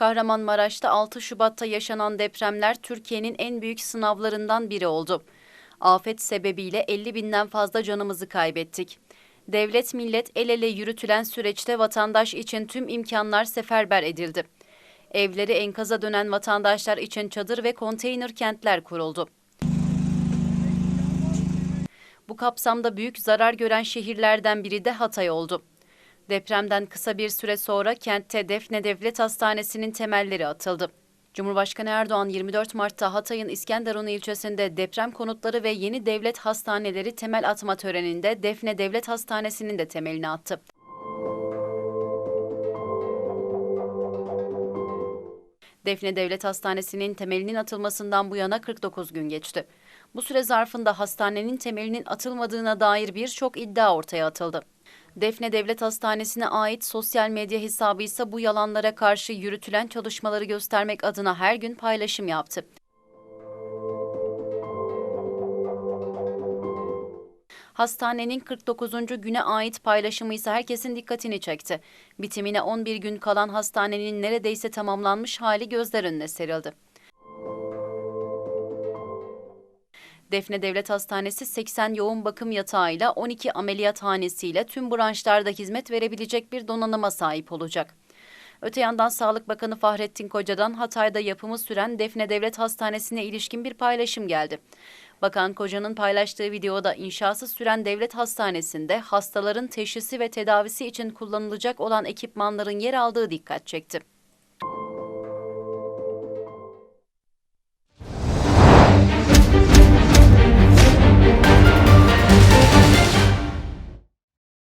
Kahramanmaraş'ta 6 Şubat'ta yaşanan depremler Türkiye'nin en büyük sınavlarından biri oldu. Afet sebebiyle 50 binden fazla canımızı kaybettik. Devlet millet el ele yürütülen süreçte vatandaş için tüm imkanlar seferber edildi. Evleri enkaza dönen vatandaşlar için çadır ve konteyner kentler kuruldu. Bu kapsamda büyük zarar gören şehirlerden biri de Hatay oldu. Depremden kısa bir süre sonra kentte Defne Devlet Hastanesi'nin temelleri atıldı. Cumhurbaşkanı Erdoğan 24 Mart'ta Hatay'ın İskenderun ilçesinde deprem konutları ve yeni devlet hastaneleri temel atma töreninde Defne Devlet Hastanesi'nin de temelini attı. Defne Devlet Hastanesi'nin temelinin atılmasından bu yana 49 gün geçti. Bu süre zarfında hastanenin temelinin atılmadığına dair birçok iddia ortaya atıldı. Defne Devlet Hastanesi'ne ait sosyal medya hesabı ise bu yalanlara karşı yürütülen çalışmaları göstermek adına her gün paylaşım yaptı. Hastanenin 49. güne ait paylaşımı ise herkesin dikkatini çekti. Bitimine 11 gün kalan hastanenin neredeyse tamamlanmış hali gözler önüne serildi. Defne Devlet Hastanesi 80 yoğun bakım yatağıyla 12 ameliyathanesiyle tüm branşlarda hizmet verebilecek bir donanıma sahip olacak. Öte yandan Sağlık Bakanı Fahrettin Koca'dan Hatay'da yapımı süren Defne Devlet Hastanesi'ne ilişkin bir paylaşım geldi. Bakan Koca'nın paylaştığı videoda inşası süren devlet hastanesinde hastaların teşhisi ve tedavisi için kullanılacak olan ekipmanların yer aldığı dikkat çekti.